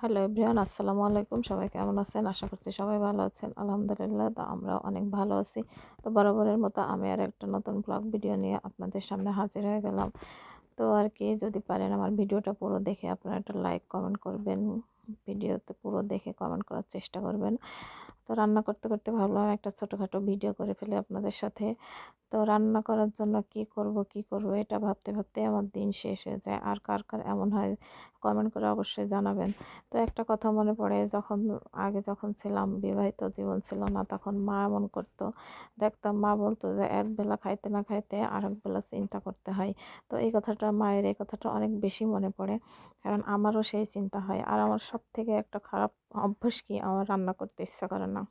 Hello everyone আসসালামু আলাইকুম সবাই কেমন আছেন? আশা করছি সবাই ভালো আছেন। আলহামদুলিল্লাহ, তো আমরা অনেক ভালো আছি। তো বরাবরের মতো আমি আর একটা নতুন ব্লগ ভিডিও নিয়ে আপনাদের সামনে হাজির হয়ে গেলাম। তো আর কি, যদি পারেন আমার ভিডিওটা পুরো দেখে আপনারা একটা লাইক কমেন্ট করবেন। ভিডিওতে পুরো দেখে কমেন্ট করার চেষ্টা করবেন। তো রান্না করতে করতে ভাবলাম একটা ছোটোখাটো ভিডিও করে ফেলে আপনাদের সাথে। তো রান্না করার জন্য কি করব কি করব, এটা ভাবতে ভাবতে আমার দিন শেষ হয়ে যায়। আর কার কার এমন হয় কমেন্ট করে অবশ্যই জানাবেন। তো একটা কথা মনে পড়ে, যখন আগে যখন ছিলাম, বিবাহিত জীবন ছিল না, তখন মা এমন করতো। দেখতাম মা বলতো যে, এক বেলা খাইতে না খাইতে আর এক বেলা চিন্তা করতে হয়। তো এই কথাটা মায়ের, এই কথাটা অনেক বেশি মনে পড়ে। কারণ আমারও সেই চিন্তা হয়। আর আমার সব থেকে একটা খারাপ অভ্যাস কি, আমার রান্না করতে ইচ্ছা করে না।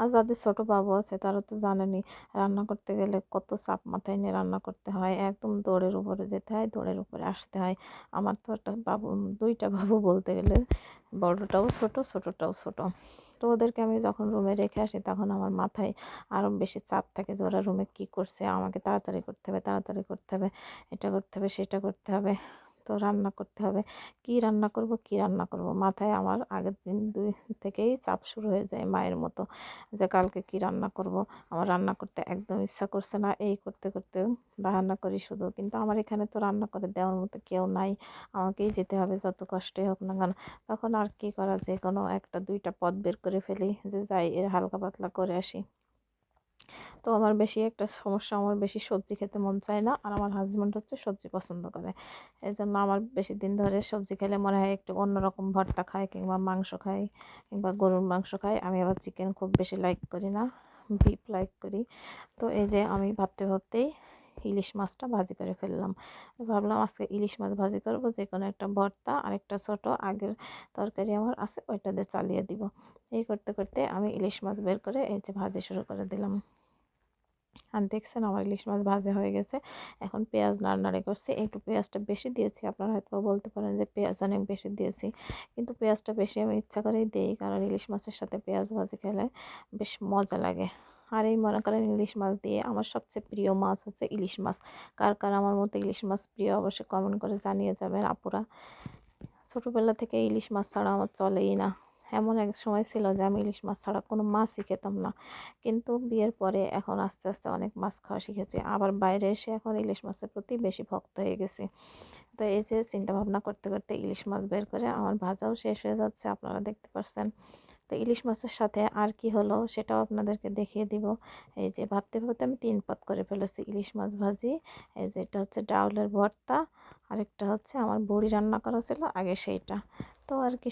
আর যাদের ছোটো বাবু আছে তারা তো জানেনি রান্না করতে গেলে কত চাপ মাথায় নিয়ে রান্না করতে হয়। একদম দৌড়ের উপরে যেতে হয়, দৌড়ের উপরে আসতে হয়। আমার তো একটা বাবু, দুইটা বাবু বলতে গেলে বড়টাও ছোট, ছোটটাও ছোট। তো ওদেরকে আমি যখন রুমে রেখে আসি তখন আমার মাথায় আরও বেশি চাপ থাকে যে ওরা রুমে কী করছে, আমাকে তাড়াতাড়ি করতে হবে, তাড়াতাড়ি করতে হবে, এটা করতে হবে, সেটা করতে হবে। তো রান্না করতে হবে। কি রান্না করব, কি রান্না করব? মাথায় আমার আগের দিন দুই থেকেই চাপ শুরু হয়ে যায় মায়ের মতো যে কালকে কি রান্না করব। আমার রান্না করতে একদম ইচ্ছা করছে না, এই করতে করতে রান্না করি শুধু। কিন্তু আমার এখানে তো রান্না করে দেওয়ার মতো কেউ নাই। আমাকেই যেতে হবে যত কষ্টই হোক না কেন। তখন আর কি করা যে কোনো একটা দুইটা পদ বের করে ফেলি যে যাই এর হালকা পাতলা করে আসি। তো আমার বেশি একটা সমস্যা, আমার বেশি সবজি খেতে মন চায় না আর আমার হাজব্যান্ড হচ্ছে সবজি পছন্দ করে। এই জন্য আমার বেশি দিন ধরে সবজি খেলে মনে হয় একটু অন্যরকম ভর্তা খায় কিংবা মাংস খাই কিংবা গরুর মাংস খাই আমি আবার চিকেন খুব বেশি লাইক করি না বিপ লাইক করি। তো এই যে আমি ভাবতে ভাবতেই ইলিশ মাছটা ভাজি করে ফেললাম। ভাবলাম আজকে ইলিশ মাছ ভাজি করব যে কোনো একটা ভর্তা আরেকটা ছোট আগের তরকারি আমার আছে, ওইটা দিয়ে চালিয়ে দিব। এই করতে করতে আমি ইলিশ মাছ বের করে এই যে ভাজি শুরু করে দিলাম। আর দেখছেন আমার ইলিশ মাছ ভাজা হয়ে গেছে। এখন পেঁয়াজ নাড়ানাড়ি করছি। একটু পেঁয়াজটা বেশি দিয়েছি, আপনারা হয়তো বলতে পারেন যে পেঁয়াজ অনেক বেশি দিয়েছি। কিন্তু পেঁয়াজটা বেশি আমি ইচ্ছা করেই দিই, কারণ ইলিশ মাছের সাথে পেঁয়াজ ভাজি খেলে বেশ মজা লাগে। আর এই মনে করেন ইলিশ মাছ দিয়ে আমার সবচেয়ে প্রিয় মাছ হচ্ছে ইলিশ মাছ। কার কার আমার মতো ইলিশ মাছ প্রিয় অবশ্যই কমেন্ট করে জানিয়ে যাবেন আপুরা। ছোটোবেলা থেকে ইলিশ মাছ ছাড়া আমার চলেই না। এমন এক সময় ছিল যে আমি ইলিশ মাছ ছাড়া কোনো মাছই খেতাম না। কিন্তু বিয়ের পরে এখন আস্তে আস্তে অনেক মাছ খাওয়া শিখেছি। আবার বাইরে এসে এখন ইলিশ মাছের প্রতি বেশি ভক্ত হয়ে গেছি। তো এই যে চিন্তা ভাবনা করতে করতে ইলিশ মাছ বের করে আমার ভাজাও শেষ হয়ে যাচ্ছে, আপনারা দেখতে পাচ্ছেন তো ইলিশ মাছের সাথে আর কি হলো সেটাও আপনাদেরকে দেখিয়ে দিব। এই যে ভাবতে ভাবতে আমি তিন পদ করে ফেলেছি ইলিশ মাছ ভাজি। এই যে এটা হচ্ছে ডাউলের ভর্তা, আরেকটা হচ্ছে আমার বড়ি রান্না করা ছিল, আগে সেইটা। তো আর কি